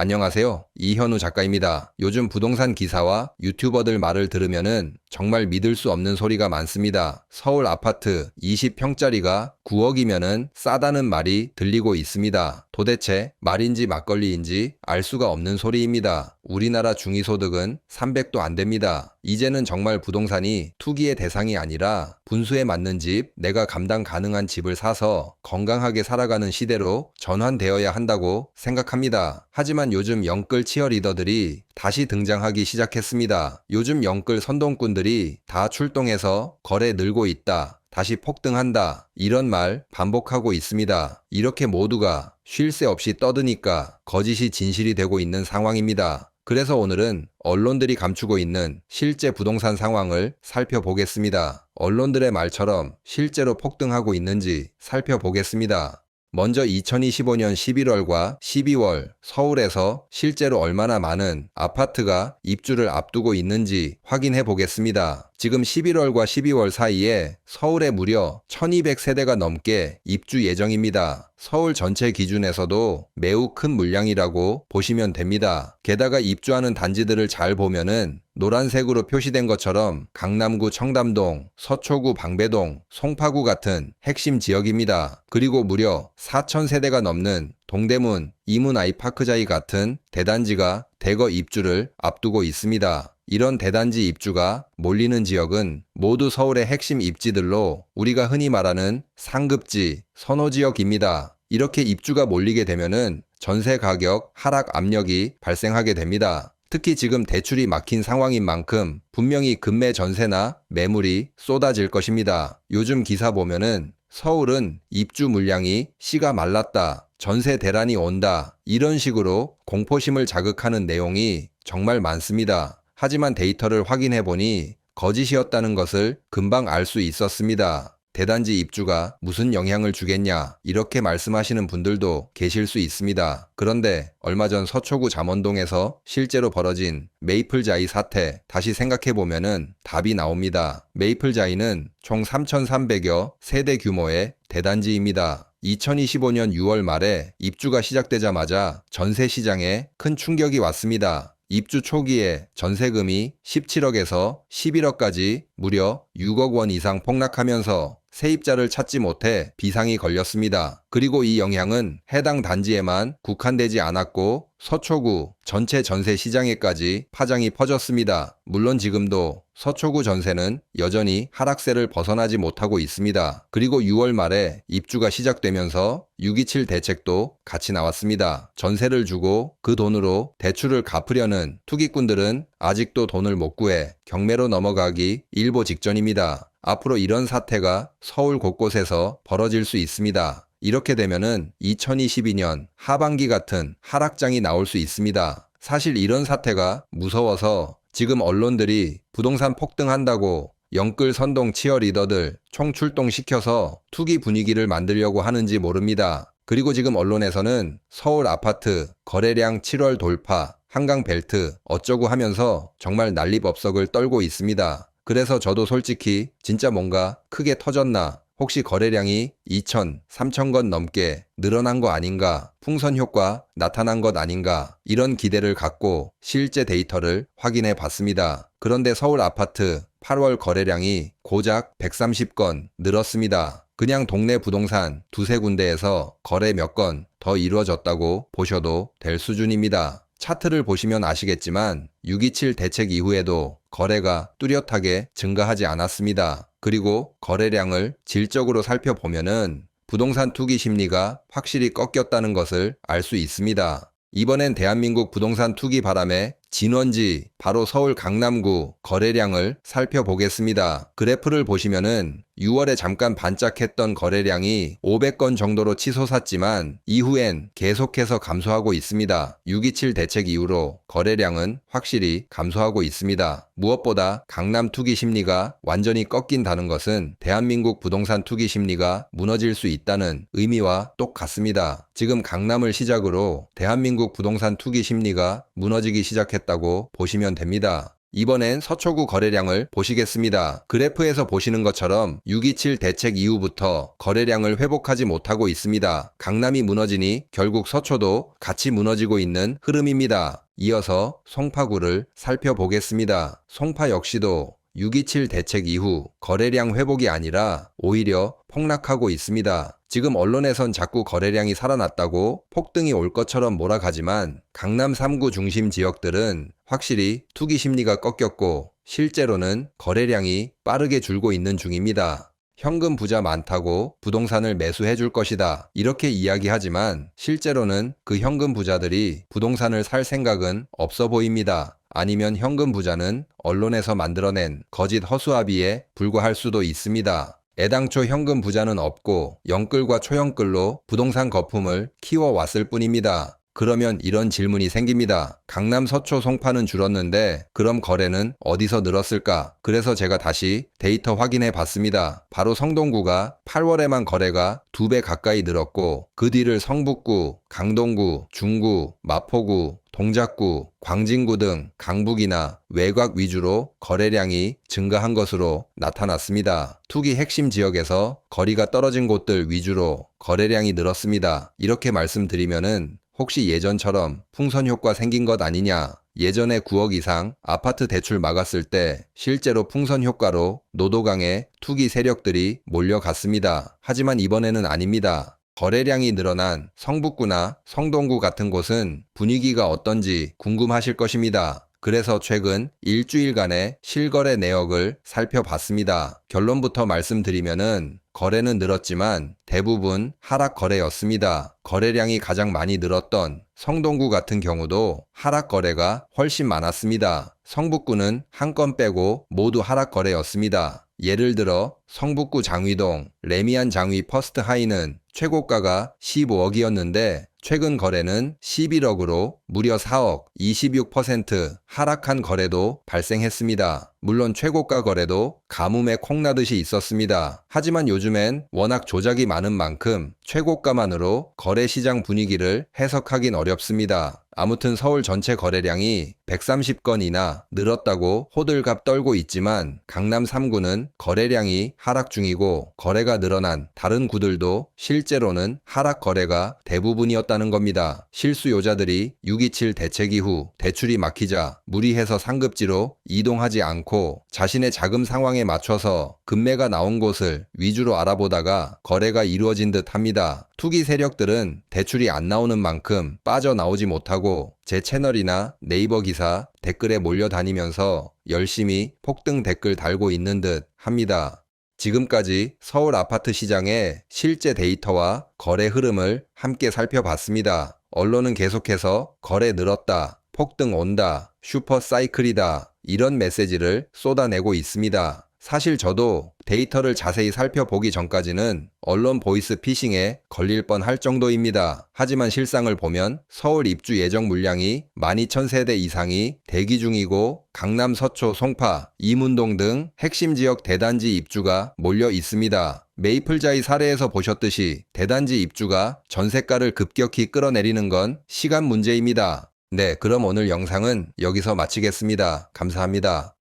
안녕하세요. 이현우 작가입니다. 요즘 부동산 기사와 유튜버들 말을 들으면은 정말 믿을 수 없는 소리가 많습니다. 서울 아파트 20평짜리가 9억이면은 싸다는 말이 들리고 있습니다. 도대체 말인지 막걸리인지 알 수가 없는 소리입니다. 우리나라 중위소득은 300도 안 됩니다. 이제는 정말 부동산이 투기의 대상이 아니라 분수에 맞는 집, 내가 감당 가능한 집을 사서 건강하게 살아가는 시대로 전환되어야 한다고 생각합니다. 하지만 요즘 영끌 치어리더들이 다시 등장하기 시작했습니다. 요즘 영끌 선동꾼들이 다 출동해서 거래 늘고 있다. 다시 폭등한다. 이런 말 반복하고 있습니다. 이렇게 모두가 쉴 새 없이 떠드니까 거짓이 진실이 되고 있는 상황입니다. 그래서 오늘은 언론들이 감추고 있는 실제 부동산 상황을 살펴보겠습니다. 언론들의 말처럼 실제로 폭등하고 있는지 살펴보겠습니다. 먼저 2025년 11월과 12월 서울에서 실제로 얼마나 많은 아파트가 입주를 앞두고 있는지 확인해 보겠습니다. 지금 11월과 12월 사이에 서울에 무려 1200세대가 넘게 입주 예정입니다. 서울 전체 기준에서도 매우 큰 물량이라고 보시면 됩니다. 게다가 입주하는 단지들을 잘 보면은 노란색으로 표시된 것처럼 강남구 청담동, 서초구 방배동, 송파구 같은 핵심 지역입니다. 그리고 무려 4,000세대가 넘는 동대문, 이문 아이파크자이 같은 대단지가 대거 입주를 앞두고 있습니다. 이런 대단지 입주가 몰리는 지역은 모두 서울의 핵심 입지들로 우리가 흔히 말하는 상급지, 선호지역입니다. 이렇게 입주가 몰리게 되면은 전세 가격 하락 압력이 발생하게 됩니다. 특히 지금 대출이 막힌 상황인 만큼 분명히 급매 전세나 매물이 쏟아질 것입니다. 요즘 기사 보면은 서울은 입주 물량이 씨가 말랐다. 전세 대란이 온다. 이런 식으로 공포심을 자극하는 내용이 정말 많습니다. 하지만 데이터를 확인해 보니 거짓이었다는 것을 금방 알 수 있었습니다. 대단지 입주가 무슨 영향을 주겠냐 이렇게 말씀하시는 분들도 계실 수 있습니다. 그런데 얼마 전 서초구 잠원동에서 실제로 벌어진 메이플자이 사태 다시 생각해 보면은 답이 나옵니다. 메이플자이는 총 3,300여 세대 규모의 대단지입니다. 2025년 6월 말에 입주가 시작되자마자 전세 시장에 큰 충격이 왔습니다. 입주 초기에 전세금이 17억에서 11억까지 무려 6억 원 이상 폭락하면서 세입자를 찾지 못해 비상이 걸렸습니다. 그리고 이 영향은 해당 단지에만 국한되지 않았고 서초구 전체 전세 시장에까지 파장이 퍼졌습니다. 물론 지금도 서초구 전세는 여전히 하락세를 벗어나지 못하고 있습니다. 그리고 6월 말에 입주가 시작되면서 627 대책도 같이 나왔습니다. 전세를 주고 그 돈으로 대출을 갚으려는 투기꾼들은 아직도 돈을 못 구해 경매로 넘어가기 일보 직전입니다. 앞으로 이런 사태가 서울 곳곳에서 벌어질 수 있습니다. 이렇게 되면은 2022년 하반기 같은 하락장이 나올 수 있습니다. 사실 이런 사태가 무서워서 지금 언론들이 부동산 폭등한다고 영끌 선동 치어 리더들 총출동시켜서 투기 분위기를 만들려고 하는지 모릅니다. 그리고 지금 언론에서는 서울 아파트 거래량 7월 돌파, 한강 벨트 어쩌고 하면서 정말 난리법석을 떨고 있습니다. 그래서 저도 솔직히 진짜 뭔가 크게 터졌나 혹시 거래량이 2천, 3천 건 넘게 늘어난 거 아닌가, 풍선 효과 나타난 것 아닌가, 이런 기대를 갖고 실제 데이터를 확인해 봤습니다. 그런데 서울 아파트 8월 거래량이 고작 130건 늘었습니다. 그냥 동네 부동산 두세 군데에서 거래 몇 건 더 이루어졌다고 보셔도 될 수준입니다. 차트를 보시면 아시겠지만 627 대책 이후에도 거래가 뚜렷하게 증가하지 않았습니다. 그리고 거래량을 질적으로 살펴보면은 부동산 투기 심리가 확실히 꺾였다는 것을 알 수 있습니다. 이번엔 대한민국 부동산 투기 바람에 진원지 바로 서울 강남구 거래량을 살펴보겠습니다. 그래프를 보시면은 6월에 잠깐 반짝했던 거래량이 500건 정도로 치솟았지만 이후엔 계속해서 감소하고 있습니다. 627 대책 이후로 거래량은 확실히 감소하고 있습니다. 무엇보다 강남 투기 심리가 완전히 꺾인다는 것은 대한민국 부동산 투기 심리가 무너질 수 있다는 의미와 똑같습니다. 지금 강남을 시작으로 대한민국 부동산 투기 심리가 무너지기 시작했다고 보시면 됩니다. 이번엔 서초구 거래량을 보시겠습니다. 그래프에서 보시는 것처럼 6.27 대책 이후부터 거래량을 회복하지 못하고 있습니다. 강남이 무너지니 결국 서초도 같이 무너지고 있는 흐름입니다. 이어서 송파구를 살펴보겠습니다. 송파 역시도 6.27 대책 이후 거래량 회복이 아니라 오히려 폭락하고 있습니다. 지금 언론에선 자꾸 거래량이 살아났다고 폭등이 올 것처럼 몰아가지만 강남 3구 중심 지역들은 확실히 투기 심리가 꺾였고 실제로는 거래량이 빠르게 줄고 있는 중입니다. 현금 부자 많다고 부동산을 매수해 줄 것이다. 이렇게 이야기하지만 실제로는 그 현금 부자들이 부동산을 살 생각은 없어 보입니다. 아니면 현금 부자는 언론에서 만들어낸 거짓 허수아비에 불과할 수도 있습니다. 애당초 현금 부자는 없고 영끌과 초영끌로 부동산 거품을 키워왔을 뿐입니다. 그러면 이런 질문이 생깁니다. 강남 서초 송파는 줄었는데 그럼 거래는 어디서 늘었을까? 그래서 제가 다시 데이터 확인해 봤습니다. 바로 성동구가 8월에만 거래가 2배 가까이 늘었고 그 뒤를 성북구, 강동구, 중구, 마포구, 동작구, 광진구 등 강북이나 외곽 위주로 거래량이 증가한 것으로 나타났습니다. 투기 핵심 지역에서 거리가 떨어진 곳들 위주로 거래량이 늘었습니다. 이렇게 말씀드리면은 혹시 예전처럼 풍선 효과 생긴 것 아니냐? 예전에 9억 이상 아파트 대출 막았을 때 실제로 풍선 효과로 노도강에 투기 세력들이 몰려갔습니다. 하지만 이번에는 아닙니다. 거래량이 늘어난 성북구나 성동구 같은 곳은 분위기가 어떤지 궁금하실 것입니다. 그래서 최근 일주일간의 실거래 내역을 살펴봤습니다. 결론부터 말씀드리면은 거래는 늘었지만 대부분 하락 거래였습니다. 거래량이 가장 많이 늘었던 성동구 같은 경우도 하락 거래가 훨씬 많았습니다. 성북구는 한 건 빼고 모두 하락 거래였습니다. 예를 들어 성북구 장위동 레미안 장위 퍼스트 하이는 최고가가 15억이었는데 최근 거래는 11억으로 무려 4억 26% 하락한 거래도 발생했습니다. 물론 최고가 거래도 가뭄에 콩나듯이 있었습니다. 하지만 요즘엔 워낙 조작이 많은 만큼 최고가만으로 거래 시장 분위기를 해석하긴 어렵습니다. 아무튼 서울 전체 거래량이 130건이나 늘었다고 호들갑 떨고 있지만 강남 3구는 거래량이 하락 중이고 거래가 늘어난 다른 구들도 실제로는 하락 거래가 대부분이었다는 겁니다. 실수요자들이 6.27 대책 이후 대출이 막히자 무리해서 상급지로 이동하지 않고 자신의 자금 상황에 맞춰서 금매가 나온 곳을 위주로 알아보다가 거래가 이루어진 듯 합니다. 투기 세력들은 대출이 안 나오는 만큼 빠져나오지 못하고 제 채널이나 네이버 기사 댓글에 몰려다니면서 열심히 폭등 댓글 달고 있는 듯 합니다. 지금까지 서울 아파트 시장의 실제 데이터와 거래 흐름을 함께 살펴봤습니다. 언론은 계속해서 거래 늘었다, 폭등 온다, 슈퍼 사이클이다, 이런 메시지를 쏟아내고 있습니다. 사실 저도 데이터를 자세히 살펴보기 전까지는 언론 보이스 피싱에 걸릴 뻔 할 정도입니다. 하지만 실상을 보면 서울 입주 예정 물량이 12,000세대 이상이 대기 중이고 강남 서초 송파, 이문동 등 핵심 지역 대단지 입주가 몰려 있습니다. 메이플자이 사례에서 보셨듯이 대단지 입주가 전세가를 급격히 끌어내리는 건 시간 문제입니다. 네, 그럼 오늘 영상은 여기서 마치겠습니다. 감사합니다.